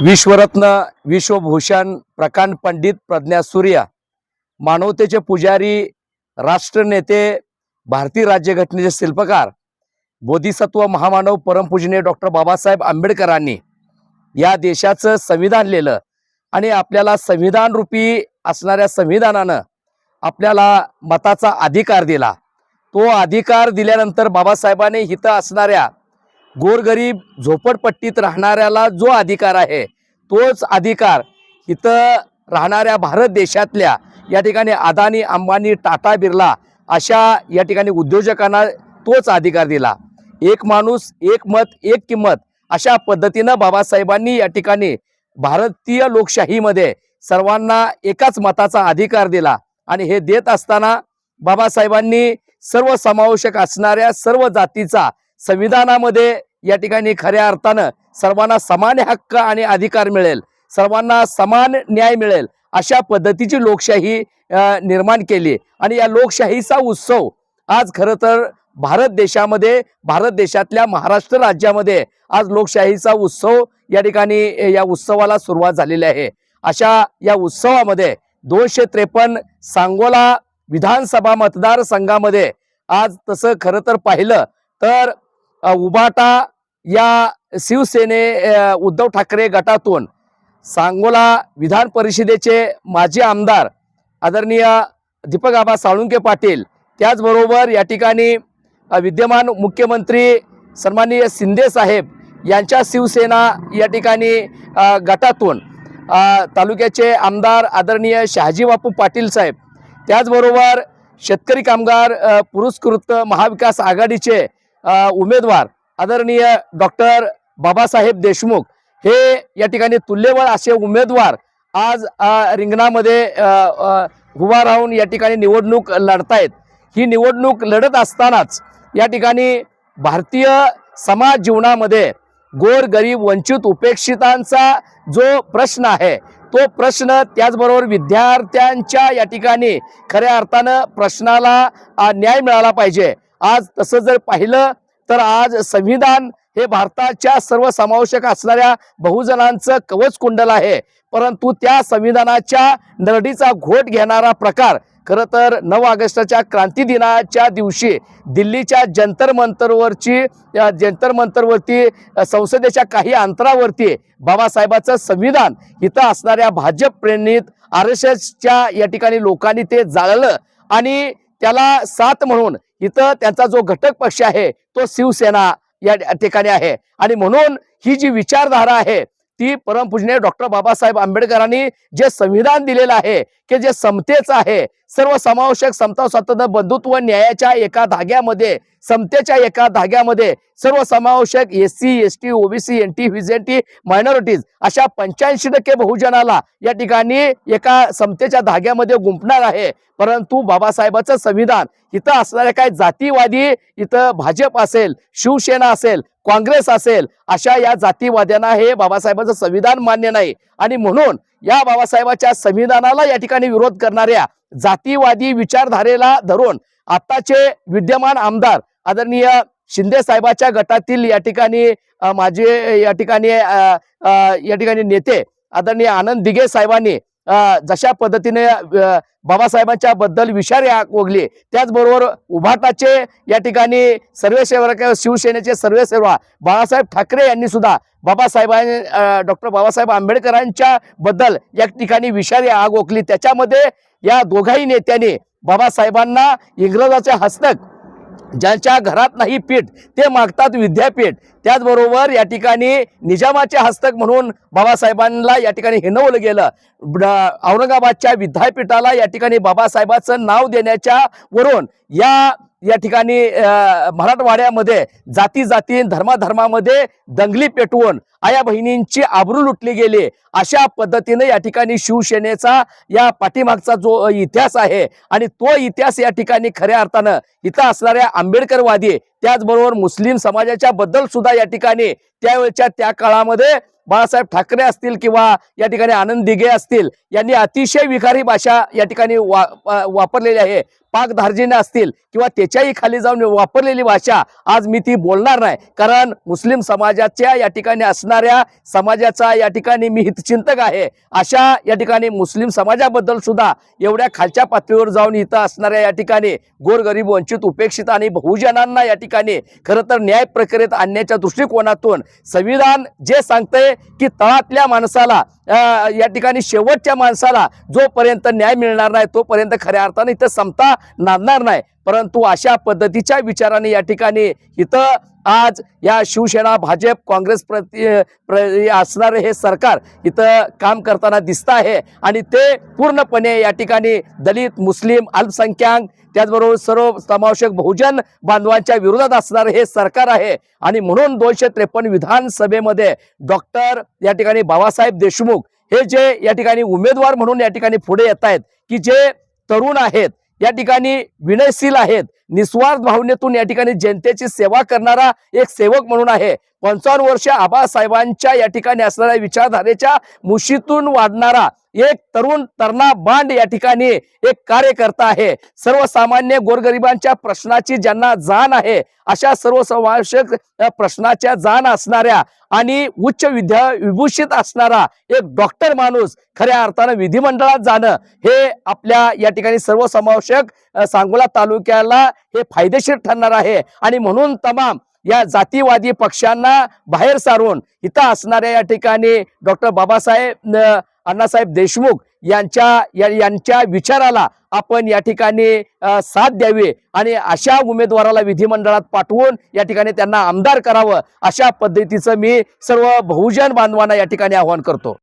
विश्वरत्न विश्वभूषण प्रकांड पंडित प्रज्ञा सूर्या मानवतेचे पुजारी राष्ट्रनेते भारतीय राज्यघटनेचे शिल्पकार बोधिसत्व महामानव परमपूजनीय डॉक्टर बाबासाहेब आंबेडकरांनी या देशाचं संविधान लिहिलं आणि आपल्याला संविधान रूपी असणाऱ्या संविधानानं आपल्याला मताचा अधिकार दिला. तो अधिकार दिल्यानंतर बाबासाहेबांनी हिथं असणाऱ्या गोरगरीब झोपडपट्टीत राहणाऱ्याला जो अधिकार आहे तोच अधिकार इथं राहणाऱ्या भारत देशातल्या या ठिकाणी अदानी अंबानी टाटा बिर्ला अशा या ठिकाणी उद्योजकांना तोच अधिकार दिला. एक माणूस एक मत एक किंमत अशा पद्धतीनं बाबासाहेबांनी या ठिकाणी भारतीय लोकशाहीमध्ये सर्वांना एकाच मताचा अधिकार दिला आणि हे देत असताना बाबासाहेबांनी सर्व समावेशक असणाऱ्या सर्व जातीचा संविधानामध्ये या ठिकाणी खऱ्या अर्थानं सर्वांना समान हक्क आणि अधिकार मिळेल. सर्वांना समान न्याय मिळेल. अशा पद्धतीची लोकशाही निर्माण केली. आणि या लोकशाहीचा उत्सव आज खरं तर भारत देशामध्ये भारत देशातल्या महाराष्ट्र राज्यामध्ये आज लोकशाहीचा उत्सव या ठिकाणी या उत्सवाला सुरुवात झालेली आहे. अशा या उत्सवामध्ये दोनशे त्रेपन्न सांगोला विधानसभा मतदारसंघामध्ये आज तसं खरं तर पाहिलं तर उबाटा या शिवसेने उद्धव ठाकरे गटातून सांगोला विधान परिषदेचे माजी आमदार आदरणीय दीपक आबा साळुंके पाटील त्याचबरोबर या ठिकाणी विद्यमान मुख्यमंत्री सन्माननीय शिंदे साहेब यांच्या शिवसेना या ठिकाणी गटातून तालुक्याचे आमदार आदरणीय शहाजी बापू पाटील साहेब त्याचबरोबर शेतकरी कामगार पुरस्कृत महाविकास आघाडीचे उमेदवार आदरणीय डॉक्टर बाबासाहेब देशमुख हे या ठिकाणी तुल्यबळ असे उमेदवार आज रिंगणामध्ये उभा राहून या ठिकाणी निवडणूक लढतायत. ही निवडणूक लढत असतानाच या ठिकाणी भारतीय समाज जीवनामध्ये गोर गरीब वंचित उपेक्षितांचा जो प्रश्न आहे तो प्रश्न त्याचबरोबर विद्यार्थ्यांच्या या ठिकाणी खऱ्या अर्थानं प्रश्नाला न्याय मिळाला पाहिजे. आज तसं जर पाहिलं तर आज संविधान हे भारताच्या सर्व समावेशक असणाऱ्या बहुजनांचं कवच कुंडल आहे. परंतु त्या संविधानाच्या नरडीचा घोट घेणारा प्रकार खरं तर नऊ ऑगस्टच्या क्रांती दिनाच्या दिवशी दिल्लीच्या जंतर मंतरवरची जंतर मंतरवरती संसदेच्या काही अंतरावरती बाबासाहेबाचं संविधान इथं असणाऱ्या भाजप प्रेरणीत आर एस एसच्या या ठिकाणी लोकांनी ते जाळलं. आणि त्याला साथ म्हणून इथं त्यांचा जो घटक पक्ष आहे तो शिवसेना या ठिकाणी आहे. आणि म्हणून ही जी विचारधारा आहे ती परमपूजने डॉक्टर बाबासाहेब आंबेडकरांनी जे संविधान दिलेलं आहे की जे समतेचं आहे सर्व समावेशक समता स्वातंत्र्य बंधुत्व न्यायाच्या एका धाग्यामध्ये समतेच्या एका धाग्यामध्ये सर्व समावेशक S C S T OBC N T VJNT minorities अशा पंच्याऐंशी टक्के बहुजनाला या ठिकाणी एका समतेच्या धाग्यामध्ये गुंपणार आहे. परंतु बाबासाहेबांचं संविधान इथं असणाऱ्या काय जातीवादी इथं भाजप असेल शिवसेना असेल काँग्रेस असेल अशा या जातीवाद्यांना हे बाबासाहेबांचं संविधान मान्य नाही. आणि म्हणून या बाबासाहेबाच्या संविधानाला या ठिकाणी विरोध करणाऱ्या जातीवादी विचारधारेला धरून आताचे विद्यमान आमदार आदरणीय शिंदे साहेबाच्या गटातील या ठिकाणी माझे या ठिकाणी या ठिकाणी नेते आदरणीय आनंद दिघे साहेबांनी जशा पद्धतीने बाबासाहेबांच्या बद्दल विषारी आग ओगली त्याचबरोबर उभाटाचे या ठिकाणी सर्वेसेवा शिवसेनेचे सर्वेसेवा बाळासाहेब ठाकरे यांनी सुद्धा बाबासाहेबां डॉक्टर बाबासाहेब आंबेडकरांच्या बद्दल या ठिकाणी विषारी आग ओकली त्याच्यामध्ये या दोघाही नेत्यांनी बाबासाहेबांना इंग्रजाचे हस्तक ज्यांच्या घरात नाही पीठ ते मागतात विद्यापीठ. त्याचबरोबर या ठिकाणी निजामाचे हस्तक म्हणून बाबासाहेबांना या ठिकाणी हिनवलं गेलं. औरंगाबादच्या विद्यापीठाला या ठिकाणी बाबासाहेबाचं नाव देण्याच्या वरून या या ठिकाणी मराठवाड्यामध्ये जाती जाती धर्माधर्मामध्ये दंगली पेटवून आया बहिणींची आबरू लुटली गेली. अशा पद्धतीने या ठिकाणी शिवसेनेचा या पाठीमागचा जो इतिहास आहे आणि तो इतिहास या ठिकाणी खऱ्या अर्थानं इथं असणाऱ्या आंबेडकरवादी त्याचबरोबर मुस्लिम समाजाच्या बद्दल सुद्धा या ठिकाणी त्यावेळच्या त्या काळामध्ये बाळासाहेब ठाकरे असतील किंवा या ठिकाणी आनंद दिघे असतील यांनी अतिशय विकारी भाषा या ठिकाणी वा- वापरलेली आहे. पाकधार्जिने असतील किंवा त्याच्याही खाली जाऊन वापरलेली भाषा आज मी ती बोलणार नाही. कारण मुस्लिम समाजाच्या या ठिकाणी असणाऱ्या समाजाचा या ठिकाणी मी हितचिंतक आहे. अशा या ठिकाणी मुस्लिम समाजाबद्दल सुद्धा एवढ्या खालच्या पातळीवर जाऊन इथं असणाऱ्या या ठिकाणी गोरगरीब वंचित उपेक्षित आणि बहुजनांना या ठिकाणी खरं तर न्याय प्रक्रियेत आणण्याच्या दृष्टिकोनातून संविधान जे सांगतंय की तळातल्या माणसाला या ठिकाणी शेवटच्या माणसाला जोपर्यंत न्याय मिळणार नाही तोपर्यंत खऱ्या अर्थाने इथं समता नांदणार नाही. परंतु अशा पद्धतीच्या विचाराने या ठिकाणी इथं आज या शिवसेना भाजप काँग्रेस प्रति प्र असणारे हे सरकार इथं काम करताना दिसत आहे. आणि ते पूर्णपणे या ठिकाणी दलित मुस्लिम अल्पसंख्याक त्याचबरोबर सर्व समावेशक बहुजन बांधवांच्या विरोधात असणारे हे सरकार आहे. आणि म्हणून दोनशे त्रेपन्न विधानसभेमध्ये डॉक्टर या ठिकाणी बाबासाहेब देशमुख हे जे या ठिकाणी उमेदवार म्हणून या ठिकाणी पुढे येत आहेत की जे तरुण आहेत या ठिकाणी विनयशील आहेत. निस्वार्थ भावनेतून या ठिकाणी जनतेची सेवा करणारा एक सेवक म्हणून आहे. पंचावन्न वर्ष आबासाहेबांच्या या ठिकाणी असणाऱ्या विचारधारेच्या मुशीतून वाढणारा एक तरुण तरणा बांड या ठिकाणी एक कार्यकर्ता आहे. सर्वसामान्य गोरगरिबांच्या प्रश्नाची ज्यांना जाण आहे अशा सर्वसमावेशक प्रश्नाच्या जाण असणाऱ्या आणि उच्च विद्या विभूषित असणारा एक डॉक्टर माणूस खऱ्या अर्थानं विधिमंडळात जाणं हे आपल्या या ठिकाणी सर्वसमावेशक सांगोला तालुक्याला हे फायदेशीर ठरणार आहे. आणि म्हणून तमाम या जातीवादी पक्षांना बाहेर सारून इथं असणाऱ्या या ठिकाणी डॉक्टर बाबासाहेब अण्णासाहेब देशमुख यांच्या या- यांच्या विचाराला आपण या ठिकाणी साथ द्यावी आणि अशा उमेदवाराला विधिमंडळात पाठवून या ठिकाणी त्यांना आमदार करावं अशा पद्धतीचं मी सर्व बहुजन बांधवांना या ठिकाणी आवाहन करतो.